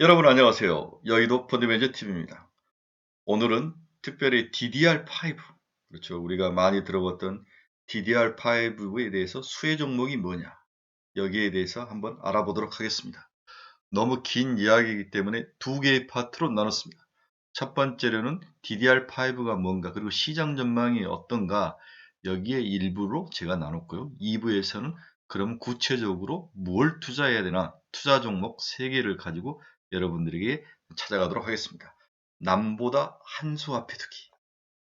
여러분 안녕하세요. 여의도 펀드매니저 TV입니다. 오늘은 특별히 DDR5, 그렇죠. 우리가 많이 들어봤던 DDR5에 대해서 수혜 종목이 뭐냐, 여기에 대해서 한번 알아보도록 하겠습니다. 너무 긴 이야기이기 때문에 두 개의 파트로 나눴습니다. 첫 번째로는 DDR5가 뭔가, 그리고 시장 전망이 어떤가, 여기에 일부로 제가 나눴고요. 2부에서는 그럼 구체적으로 뭘 투자해야 되나, 투자 종목 3개를 가지고 여러분들에게 찾아가도록 하겠습니다. 남보다 한 수 앞에 두기.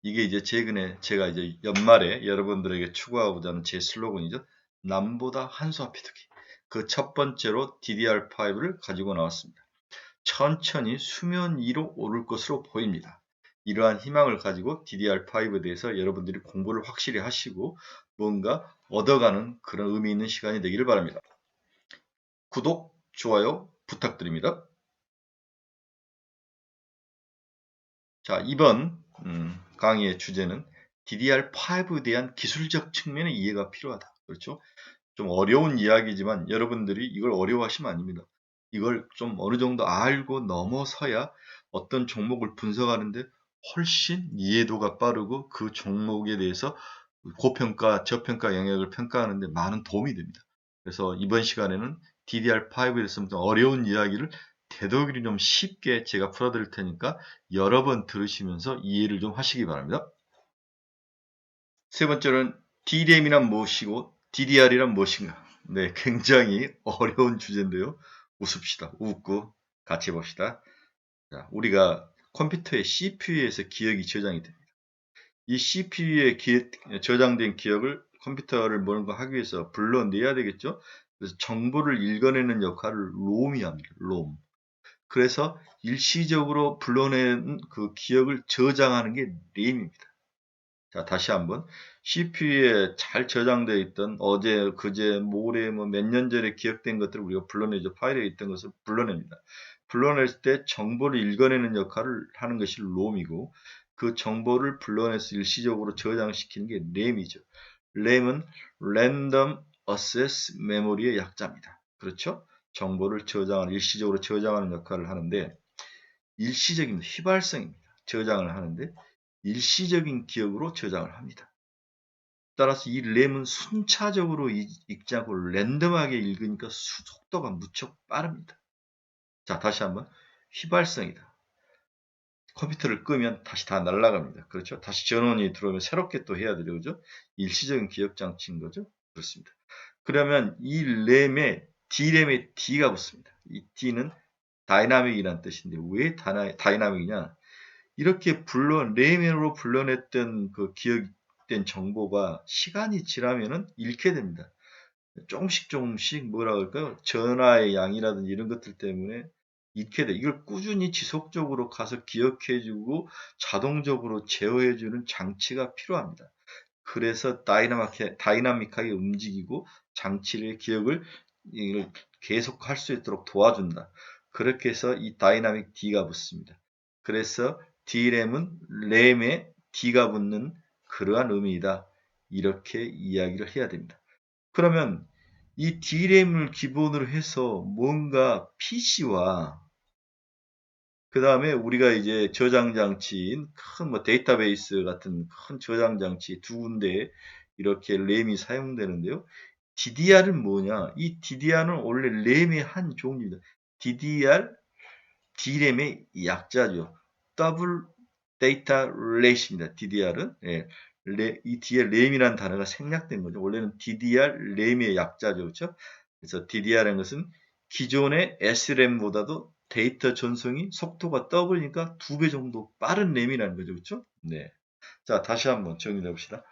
이게 이제 최근에 제가 이제 연말에 여러분들에게 추구하고자 하는 제 슬로건이죠. 남보다 한 수 앞에 두기. 그 첫 번째로 DDR5를 가지고 나왔습니다. 천천히 수면 위로 오를 것으로 보입니다. 이러한 희망을 가지고 DDR5에 대해서 여러분들이 공부를 확실히 하시고 뭔가 얻어가는 그런 의미 있는 시간이 되기를 바랍니다. 구독, 좋아요 부탁드립니다. 자, 이번 음, 강의의 주제는 DDR5에 대한 기술적 측면의 이해가 필요하다. 그렇죠? 좀 어려운 이야기지만 여러분들이 이걸 어려워하시면 아닙니다. 이걸 좀 어느 정도 알고 넘어서야 어떤 종목을 분석하는데 훨씬 이해도가 빠르고 그 종목에 대해서 고평가, 저평가 영역을 평가하는데 많은 도움이 됩니다. 그래서 이번 시간에는 DDR5에 대해서 좀 어려운 이야기를 되도록이면 좀 쉽게 제가 풀어드릴 테니까 여러 번 들으시면서 이해를 좀 하시기 바랍니다. 세 번째는 DRAM이란 무엇이고 DDR이란 무엇인가? 네, 굉장히 어려운 주제인데요. 웃읍시다. 웃고 같이 봅시다. 자, 우리가 컴퓨터의 CPU에서 기억이 저장이 됩니다. 이 CPU에 기, 저장된 기억을 컴퓨터를 뭔가 하기 위해서 불러내야 되겠죠? 그래서 정보를 읽어내는 역할을 롬이 합니다. 롬. 그래서 일시적으로 불러낸 그 기억을 저장하는 게 램입니다. 자, 다시 한번 CPU에 잘 저장되어 있던 어제, 그제, 모레, 뭐 몇 년 전에 기억된 것들을 우리가 불러내죠. 파일에 있던 것을 불러냅니다. 불러낼 때 정보를 읽어내는 역할을 하는 것이 롬이고 그 정보를 불러내서 일시적으로 저장시키는 게 램이죠. 램은 Random Access Memory의 약자입니다. 그렇죠? 정보를 저장하는 일시적으로 저장하는 역할을 하는데 일시적인 휘발성입니다. 저장을 하는데 일시적인 기억으로 저장을 합니다. 따라서 이 램은 순차적으로 읽지 않고 랜덤하게 읽으니까 속도가 무척 빠릅니다. 자, 다시 한번 휘발성이다. 컴퓨터를 끄면 다시 다 날아갑니다. 그렇죠? 다시 전원이 들어오면 새롭게 또 해야 되죠. 그죠? 일시적인 기억 장치인 거죠. 그렇습니다. 그러면 이 램에 D램에 D가 붙습니다. 이 D는 다이나믹이라는 뜻인데 왜 다이나믹이냐? 이렇게 불러 램으로 불러냈던 그 기억된 정보가 시간이 지나면은 잃게 됩니다. 조금씩 조금씩 뭐라 그럴까요? 전화의 양이라든지 이런 것들 때문에 잃게 돼. 이걸 꾸준히 지속적으로 가서 기억해주고 자동적으로 제어해주는 장치가 필요합니다. 그래서 다이나믹하게 움직이고 장치를 기억을 이걸 계속 할 수 있도록 도와준다. 그렇게 해서 이 다이나믹 D가 붙습니다. 그래서 D램은 램에 D가 붙는 그러한 의미이다. 이렇게 이야기를 해야 됩니다. 그러면 이 D램을 기본으로 해서 뭔가 PC와 그 다음에 우리가 이제 저장 장치인 큰 뭐 데이터베이스 같은 큰 저장 장치 두 군데 이렇게 램이 사용되는데요. DDR은 뭐냐? 이 DDR은 원래 램의 한 종류입니다. DDR, D램의 약자죠. 더블 데이터 레이스입니다. DDR은 예, 레, 이 뒤에 램이라는 단어가 생략된 거죠. 원래는 DDR 램의 약자죠. 그렇죠? 그래서 DDR이라는 것은 기존의 SRAM보다도 데이터 전송이 속도가 더블이니까 두 배 정도 빠른 램이라는 거죠. 그렇죠? 네. 자, 다시 한번 정리해 봅시다.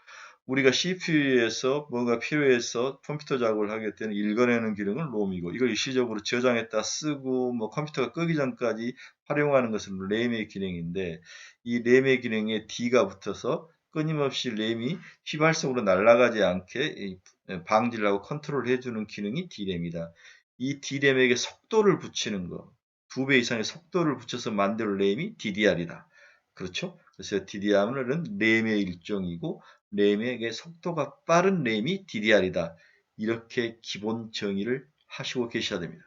우리가 CPU에서 뭔가 필요해서 컴퓨터 작업을 하게 되는 읽어내는 기능은 롬이고 이걸 일시적으로 저장했다 쓰고 뭐 컴퓨터가 끄기 전까지 활용하는 것은 램의 기능인데 이 램의 기능에 D가 붙어서 끊임없이 램이 휘발성으로 날아가지 않게 방지를 하고 컨트롤 해주는 기능이 D램이다. 이 D램에게 속도를 붙이는 거, 두 배 이상의 속도를 붙여서 만들 램이 DDR이다. 그렇죠? 그래서 DDR은 램의 일종이고 램에게 속도가 빠른 램이 DDR이다. 이렇게 기본 정의를 하시고 계셔야 됩니다.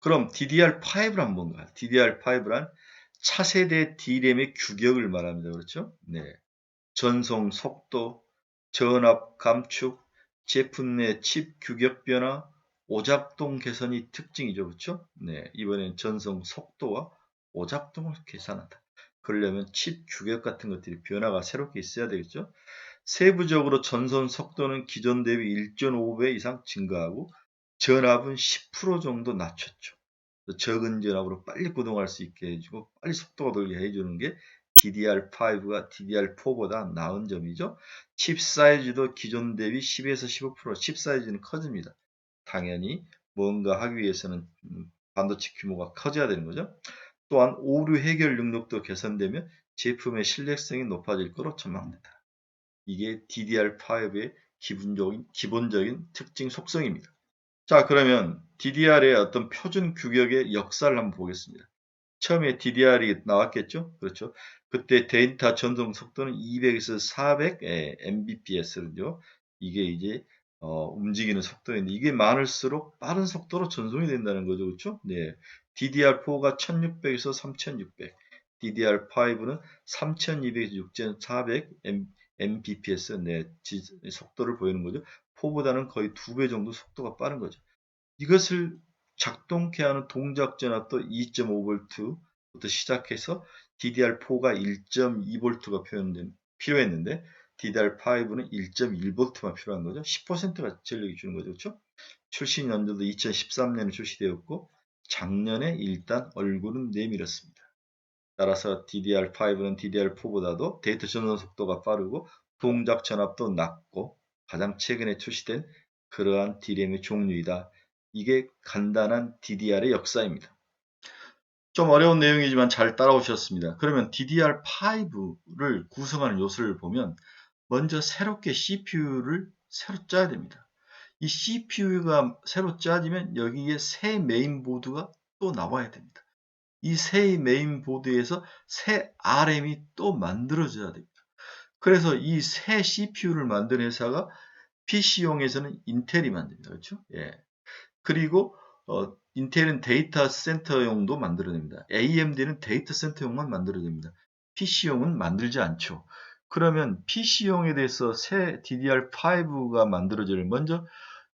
그럼 DDR5란 뭔가? DDR5란 차세대 D램의 규격을 말합니다. 그렇죠? 네. 전송 속도, 전압 감축, 제품 내 칩 규격 변화, 오작동 개선이 특징이죠. 그렇죠? 네. 이번엔 전송 속도와 오작동을 계산한다. 그러려면 칩 규격 같은 것들이 변화가 새롭게 있어야 되겠죠. 세부적으로 전선 속도는 기존 대비 1.5배 이상 증가하고 전압은 10% 정도 낮췄죠. 적은 전압으로 빨리 구동할 수 있게 해주고 빨리 속도가 돌게 해주는 게 DDR5가 DDR4보다 나은 점이죠. 칩 사이즈도 기존 대비 10에서 15%칩 사이즈는 커집니다. 당연히 뭔가 하기 위해서는 음, 반도체 규모가 커져야 되는 거죠. 또한 오류 해결 능력도 개선되면 제품의 신뢰성이 높아질 것으로 전망된다. 이게 DDR5의 기본적인, 기본적인 특징 속성입니다. 자 그러면 DDR의 어떤 표준 규격의 역사를 한번 보겠습니다. 처음에 DDR이 나왔겠죠? 그렇죠. 그때 데이터 전송 속도는 200에서 400 Mbps죠. 이게 이제 어, 움직이는 속도인데 이게 많을수록 빠른 속도로 전송이 된다는 거죠. 그렇죠? 네. DDR4가 1600에서 3600, DDR5는 3200에서 6400 Mbps 네, 속도를 보이는 거죠. 4보다는 거의 두 배 정도 속도가 빠른 거죠. 이것을 작동케 하는 동작 전압도 2.5V부터 시작해서 DDR4가 1.2V가 표현된, 필요했는데 DDR5는 1.1V만 필요한 거죠. 10%가 전력이 주는 거죠. 그렇죠? 출시 연도도 2013년에 출시되었고 작년에 일단 얼굴은 내밀었습니다. 따라서 DDR5는 DDR4보다도 데이터 전송 속도가 빠르고 동작 전압도 낮고 가장 최근에 출시된 그러한 D램의 종류이다. 이게 간단한 DDR의 역사입니다. 좀 어려운 내용이지만 잘 따라오셨습니다. 그러면 DDR5를 구성하는 요소를 보면 먼저 새롭게 CPU를 새로 짜야 됩니다. 이 CPU가 새로 짜지면 여기에 새 메인보드가 또 나와야 됩니다. 이 새 메인보드에서 새 RM이 또 만들어져야 됩니다. 그래서 이 새 CPU를 만든 회사가 PC용에서는 인텔이 만듭니다. 그렇죠? 예. 그리고 어, 인텔은 데이터 센터용도 만들어냅니다. AMD는 데이터 센터용만 만들어냅니다. PC용은 만들지 않죠. 그러면 PC용에 대해서 새 DDR5가 만들어질 먼저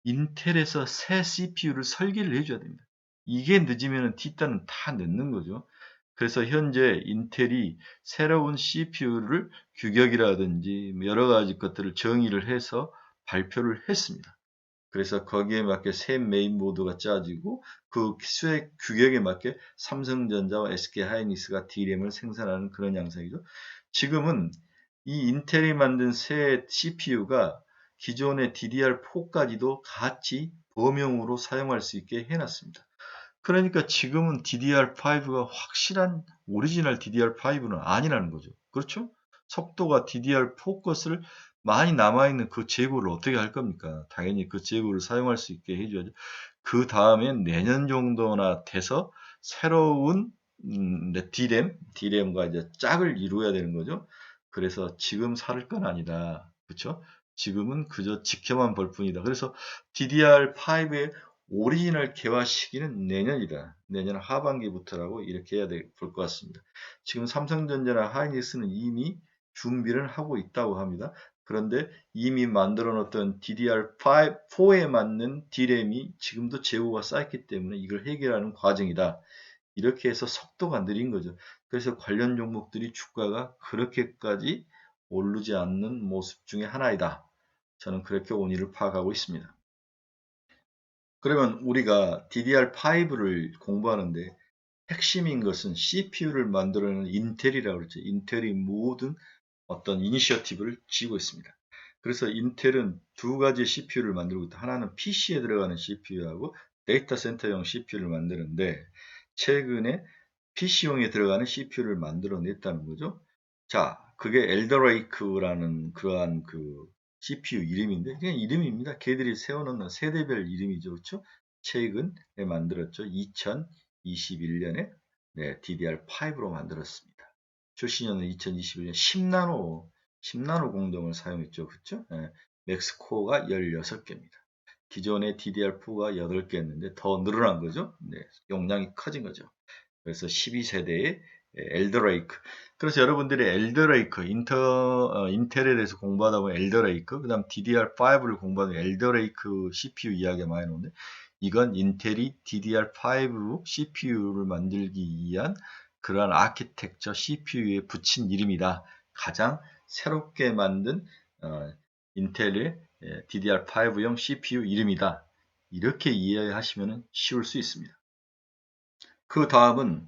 인텔에서 새 CPU를 설계를 해줘야 됩니다. 이게 늦으면 뒷단은 다 늦는 거죠. 그래서 현재 인텔이 새로운 CPU를 규격이라든지 여러 가지 것들을 정의를 해서 발표를 했습니다. 그래서 거기에 맞게 새 메인보드가 짜지고 그 수액 규격에 맞게 삼성전자와 SK하이닉스가 D램을 생산하는 그런 양상이죠. 지금은 이 인텔이 만든 새 CPU가 기존의 DDR4까지도 같이 범용으로 사용할 수 있게 해놨습니다. 그러니까 지금은 DDR5가 확실한 오리지널 DDR5는 아니라는 거죠. 그렇죠? 속도가 DDR4 것을 많이 남아있는 그 재고를 어떻게 할 겁니까? 당연히 그 재고를 사용할 수 있게 해줘야죠. 그 다음엔 내년 정도나 돼서 새로운 음, D램, D램과 이제 짝을 이루어야 되는 거죠. 그래서 지금 살 건 아니다. 그렇죠? 지금은 그저 지켜만 볼 뿐이다. 그래서 DDR5의 오리지널 개화 시기는 내년이다. 내년 하반기부터라고 이렇게 해야 될 것 같습니다. 지금 삼성전자나 하이닉스는 이미 준비를 하고 있다고 합니다. 그런데 이미 만들어 놓던 DDR5, 4에 맞는 D램이 지금도 재고가 쌓였기 때문에 이걸 해결하는 과정이다. 이렇게 해서 속도가 느린 거죠. 그래서 관련 종목들이 주가가 그렇게까지 오르지 않는 모습 중에 하나이다. 저는 그렇게 원인을 파악하고 있습니다. 그러면 우리가 DDR5를 공부하는데 핵심인 것은 CPU를 만들어내는 인텔이라고 그러죠. 인텔이 모든 어떤 이니셔티브를 쥐고 있습니다. 그래서 인텔은 두 가지 CPU를 만들고 있다. 하나는 PC에 들어가는 CPU하고 데이터 센터용 CPU를 만드는데 최근에 PC용에 들어가는 CPU를 만들어냈다는 거죠. 자, 그게 엘더레이크라는 그러한 그 CPU 이름인데 그냥 이름입니다. 걔들이 세워놓는 세대별 이름이죠. 그렇죠? 최근에 만들었죠. 2021년에 네, DDR5로 만들었습니다. 출시년은 2021년 10나노, 10나노 공정을 사용했죠. 그렇죠? 네, 맥스코어가 16개입니다. 기존의 DDR4가 8개였는데 더 늘어난 거죠. 네, 용량이 커진 거죠. 그래서 12세대의 엘더레이크. 그래서 여러분들이 엘더레이크, 인터, 어, 인텔에 대해서 공부하다 보면 엘더레이크, 그 다음 DDR5를 공부하면 엘더레이크 CPU 이야기가 많이 나오는데, 이건 인텔이 DDR5 CPU를 만들기 위한 그러한 아키텍처 CPU에 붙인 이름이다. 가장 새롭게 만든 어, 인텔의 예, DDR5용 CPU 이름이다. 이렇게 이해하시면 쉬울 수 있습니다. 그 다음은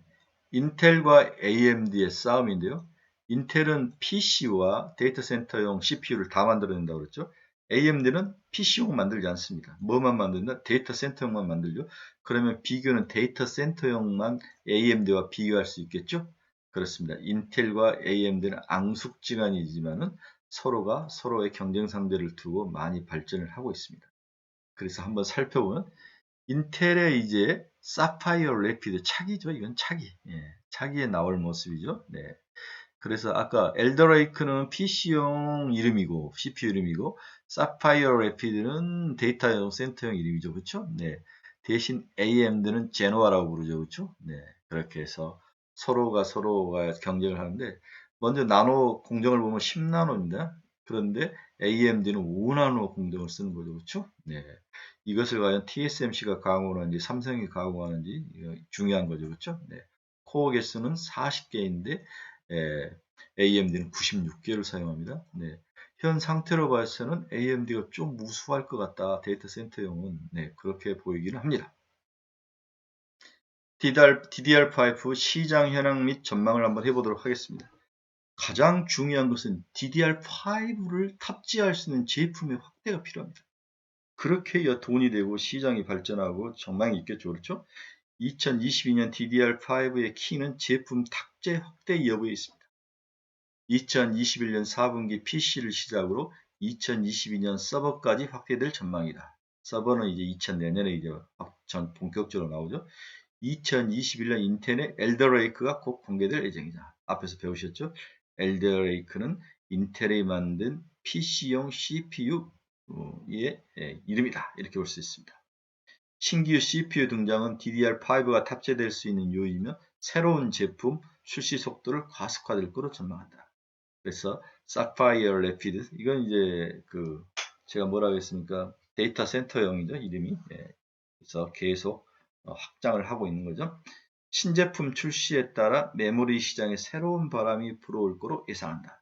인텔과 AMD의 싸움인데요. 인텔은 PC와 데이터 센터용 CPU를 다 만들어낸다고 그랬죠. AMD는 PC용 만들지 않습니다. 뭐만 만든다? 데이터 센터용만 만들죠. 그러면 비교는 데이터 센터용만 AMD와 비교할 수 있겠죠? 그렇습니다. 인텔과 AMD는 앙숙지간이지만은 서로가 서로의 경쟁 상대를 두고 많이 발전을 하고 있습니다. 그래서 한번 살펴보면 인텔의 이제 사파이어 레피드 차기죠. 이건 차기. 예, 차기에 나올 모습이죠. 네. 그래서 아까 엘더레이크는 PC용 이름이고 CPU 이름이고 사파이어 레피드는 데이터 센터용 이름이죠. 그렇죠? 네. 대신 AMD는 제노아라고 부르죠. 그렇죠? 네. 그렇게 해서 서로가 서로가 경쟁을 하는데 먼저 나노 공정을 보면 10나노입니다. 그런데 AMD는 5나노 공정을 쓰는 거죠. 그렇죠? 네. 이것을 과연 TSMC가 가공하는지 삼성이 가공하는지 중요한 거죠. 그렇죠? 네. 코어 개수는 40개인데 에, AMD는 96개를 사용합니다. 네. 현 상태로 봐서는 AMD가 좀 무수할 것 같다. 데이터 센터용은 네, 그렇게 보이기는 합니다. DDR, DDR5 시장 현황 및 전망을 한번 해보도록 하겠습니다. 가장 중요한 것은 DDR5를 탑재할 수 있는 제품의 확대가 필요합니다. 그렇게 해야 돈이 되고 시장이 발전하고 전망이 있겠죠. 그렇죠? 2022년 DDR5의 키는 제품 탑재 확대 여부에 있습니다. 2021년 4분기 PC를 시작으로 2022년 서버까지 확대될 전망이다. 서버는 이제 2000 내년에 이제 전 본격적으로 나오죠. 2021년 인텔의 엘더레이크가 곧 공개될 예정이다. 앞에서 배우셨죠? 엘더레이크는 인텔이 만든 PC용 CPU 의 예, 이름이다. 이렇게 볼 수 있습니다. 신규 CPU 등장은 DDR5가 탑재될 수 있는 요인이며 새로운 제품 출시 속도를 가속화될 것으로 전망한다. 그래서 Sapphire Rapid 이건 이제 그 제가 뭐라 그랬습니까? 데이터 센터용이죠 이름이. 예. 그래서 계속 어, 확장을 하고 있는 거죠. 신제품 출시에 따라 메모리 시장에 새로운 바람이 불어올 거로 예상한다.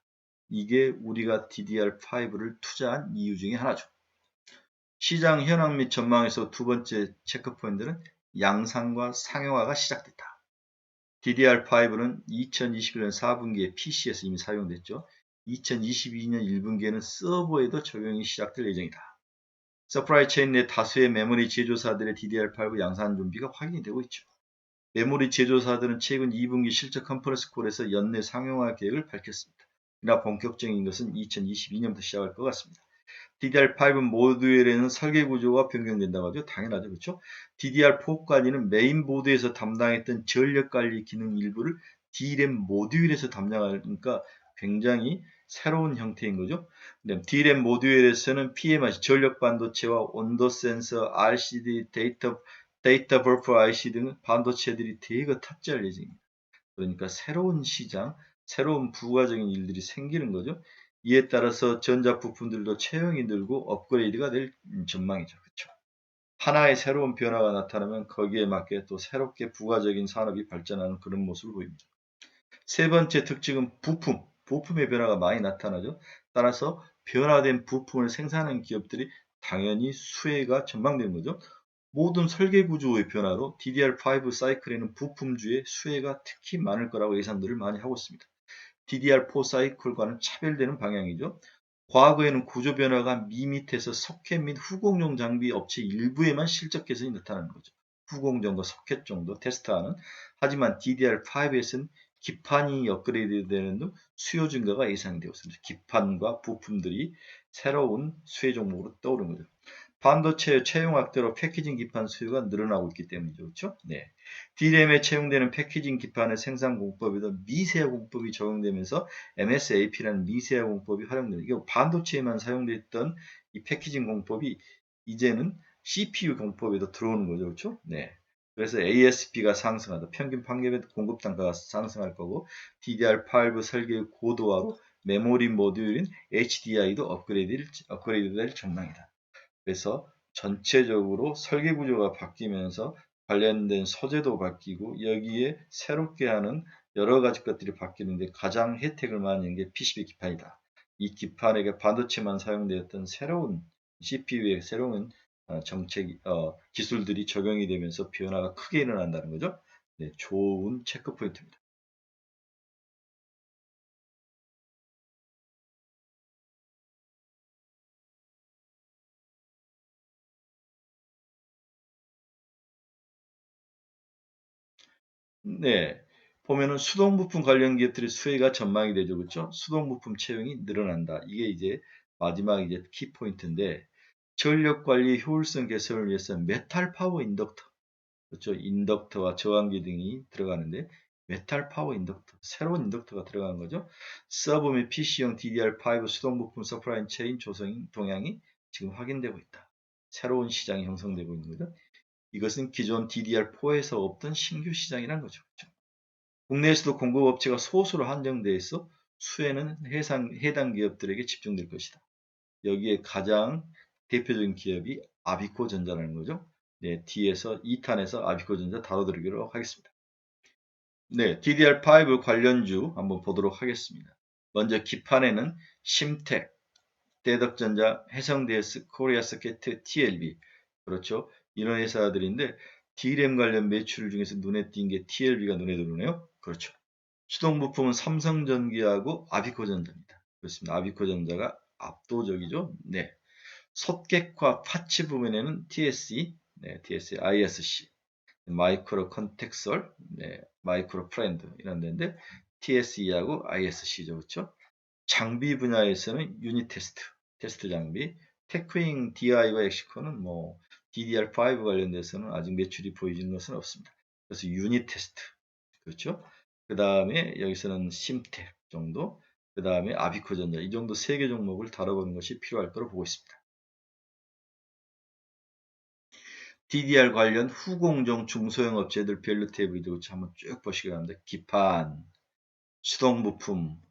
이게 우리가 DDR5를 투자한 이유 중에 하나죠. 시장 현황 및 전망에서 두 번째 체크포인트는 양상과 상용화가 시작됐다. DDR5는 2021년 4분기에 PC에서 이미 사용됐죠. 2022년 1분기에는 서버에도 적용이 시작될 예정이다. 서프라이 체인 내 다수의 메모리 제조사들의 DDR5 양산 준비가 확인이 되고 있죠. 메모리 제조사들은 최근 2분기 실적 컨퍼런스 콜에서 연내 상용화 계획을 밝혔습니다. 그러나 본격적인 것은 2022년부터 시작할 것 같습니다. DDR5 모듈에는 설계 구조가 변경된다고 하죠. 당연하죠. 그렇죠? DDR4까지는 메인 보드에서 담당했던 전력 관리 기능 일부를 D램 모듈에서 담당하니까 굉장히 새로운 형태인 거죠. D램 모듈에서는 PMIC 전력 반도체와 온도 센서, RCD, 데이터 데이터 버프 IC 등 반도체들이 대거 탑재할 예정입니다. 그러니까 새로운 시장, 새로운 부가적인 일들이 생기는 거죠. 이에 따라서 전자 부품들도 채용이 늘고 업그레이드가 될 전망이죠. 그렇죠? 하나의 새로운 변화가 나타나면 거기에 맞게 또 새롭게 부가적인 산업이 발전하는 그런 모습을 보입니다. 세 번째 특징은 부품, 부품의 변화가 많이 나타나죠. 따라서 변화된 부품을 생산하는 기업들이 당연히 수혜가 전망되는 거죠. 모든 설계 구조의 변화로 DDR5 사이클에는 부품주의 수혜가 특히 많을 거라고 예상들을 많이 하고 있습니다. DDR4 사이클과는 차별되는 방향이죠. 과거에는 구조 변화가 미밑에서 석켓 및 후공용 장비 업체 일부에만 실적 개선이 나타나는 거죠. 후공정과 석켓 정도 테스트하는 하지만 DDR5에서는 기판이 업그레이드 되는 등 수요 증가가 예상되고 있습니다. 기판과 부품들이 새로운 수혜 종목으로 떠오르는 거죠. 반도체 채용 확대로 패키징 기판 수요가 늘어나고 있기 때문이죠. 그렇죠? 네. D램에 채용되는 패키징 기판의 생산 공법에도 미세화 공법이 적용되면서 MSAP라는 미세화 공법이 활용되는 이게 반도체에만 사용됐던 이 패키징 공법이 이제는 CPU 공법에도 들어오는 거죠. 그렇죠? 네. 그래서 ASP가 상승하다. 평균 판매별 공급 단가가 상승할 거고 DDR5 설계의 고도화로 메모리 모듈인 HDI도 업그레이드, 업그레이드 될 전망이다. 그래서 전체적으로 설계 구조가 바뀌면서 관련된 소재도 바뀌고 여기에 새롭게 하는 여러 가지 것들이 바뀌는데 가장 혜택을 많이 게 PCB 기판이다. 이 기판에게 반도체만 사용되었던 새로운 CPU의 새로운 어, 정책 어, 기술들이 적용이 되면서 변화가 크게 일어난다는 거죠. 네, 좋은 체크 포인트입니다. 네. 보면은 수동 부품 관련 기업들의 수혜가 전망이 되죠. 그렇죠? 수동 부품 채용이 늘어난다. 이게 이제 마지막 이제 키포인트인데 전력 관리 효율성 개선을 위해서 메탈 파워 인덕터 그렇죠? 인덕터와 저항기 등이 들어가는데 메탈 파워 인덕터 새로운 인덕터가 들어가는 거죠. 서버 및 PC용 DDR5 수동 부품 서프라인 체인 조성 동향이 지금 확인되고 있다. 새로운 시장이 형성되고 있는 거죠. 이것은 기존 DDR4에서 없던 신규 시장이라는 거죠. 그렇죠? 국내에서도 공급 업체가 소수로 한정되어 있어 수혜는 해상, 해당 기업들에게 집중될 것이다. 여기에 가장 대표적인 기업이 아비코전자라는 거죠. 네, 뒤에서 2탄에서 아비코전자 다뤄드리도록 하겠습니다. 네, DDR5 관련주 한번 보도록 하겠습니다. 먼저 기판에는 심텍, 대덕전자, 해성DS, 코리아서켓, TLB 그렇죠. 이런 회사들인데 D램 관련 매출 중에서 눈에 띈 게 TLB가 눈에 들어오네요. 그렇죠. 수동 부품은 삼성전기하고 아비코전자입니다. 그렇습니다. 아비코전자가 압도적이죠. 네. 솥객과 파츠 부분에는 TSE, 네, TSE, ISC, 마이크로 컨텍설, 네, 마이크로 프렌드 이런 데인데 TSE하고 ISC죠. 그렇죠? 장비 분야에서는 유닛 테스트, 테스트 장비, 테크잉 DI와 엑시코는 뭐 DDR5 관련돼서는 아직 매출이 보이지는 것은 없습니다. 그래서 유닛 테스트, 그렇죠? 그 다음에 여기서는 심텍 정도, 그 다음에 아비코전자 이 정도 세 개 종목을 다뤄보는 것이 필요할 거로 보고 있습니다. DDR 관련 후공정 중소형 업체들 별로 테이블이죠. 한번 쭉 보시기 바랍니다. 기판, 수동 부품,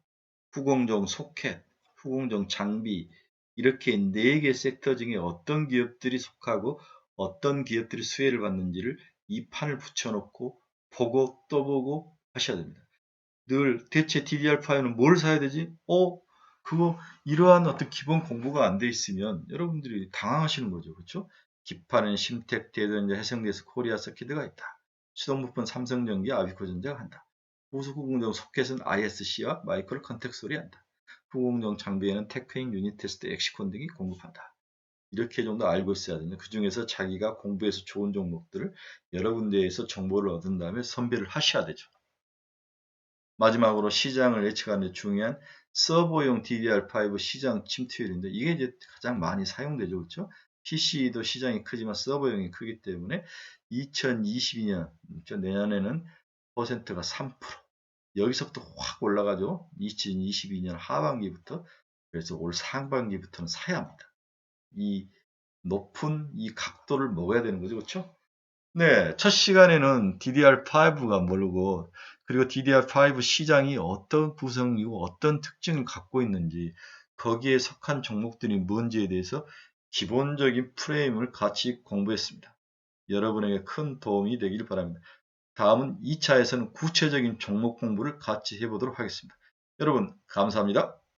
후공정 소켓, 후공정 장비 이렇게 네 개 섹터 중에 어떤 기업들이 속하고 어떤 기업들이 수혜를 받는지를 이 판을 붙여놓고 보고 또 보고 하셔야 됩니다. 늘 대체 DDR5는 뭘 사야 되지? 어? 그거 이러한 어떤 기본 공부가 안 돼 있으면 여러분들이 당황하시는 거죠. 그렇죠? 기판은 심텍, 대전자, 해성대에서 코리아 서키드가 있다. 수동부품 삼성전기, 아비코전자가 한다. 우수구공정 소켓은 ISC와 마이크로 컨텍솔이 한다. 후공정 장비에는 테크잉, 유닛 테스트, 엑시콘 등이 공급한다. 이렇게 정도 알고 있어야 되는데 그 중에서 자기가 공부해서 좋은 종목들을 여러 군데에서 정보를 얻은 다음에 선별을 하셔야 되죠. 마지막으로 시장을 예측하는 데 중요한 서버용 DDR5 시장 침투율인데 이게 이제 가장 많이 사용되죠. 그렇죠? PC도 시장이 크지만 서버용이 크기 때문에 2022년 내년에는 퍼센트가 3% 여기서부터 확 올라가죠. 2022년 하반기부터 그래서 올 상반기부터는 사야 합니다. 이 높은 이 각도를 먹어야 되는 거죠. 그렇죠? 네, 첫 시간에는 DDR5가 모르고 그리고 DDR5 시장이 어떤 구성이고 어떤 특징을 갖고 있는지 거기에 속한 종목들이 뭔지에 대해서 기본적인 프레임을 같이 공부했습니다. 여러분에게 큰 도움이 되길 바랍니다. 다음은 2차에서는 구체적인 종목 공부를 같이 해보도록 하겠습니다. 여러분 감사합니다.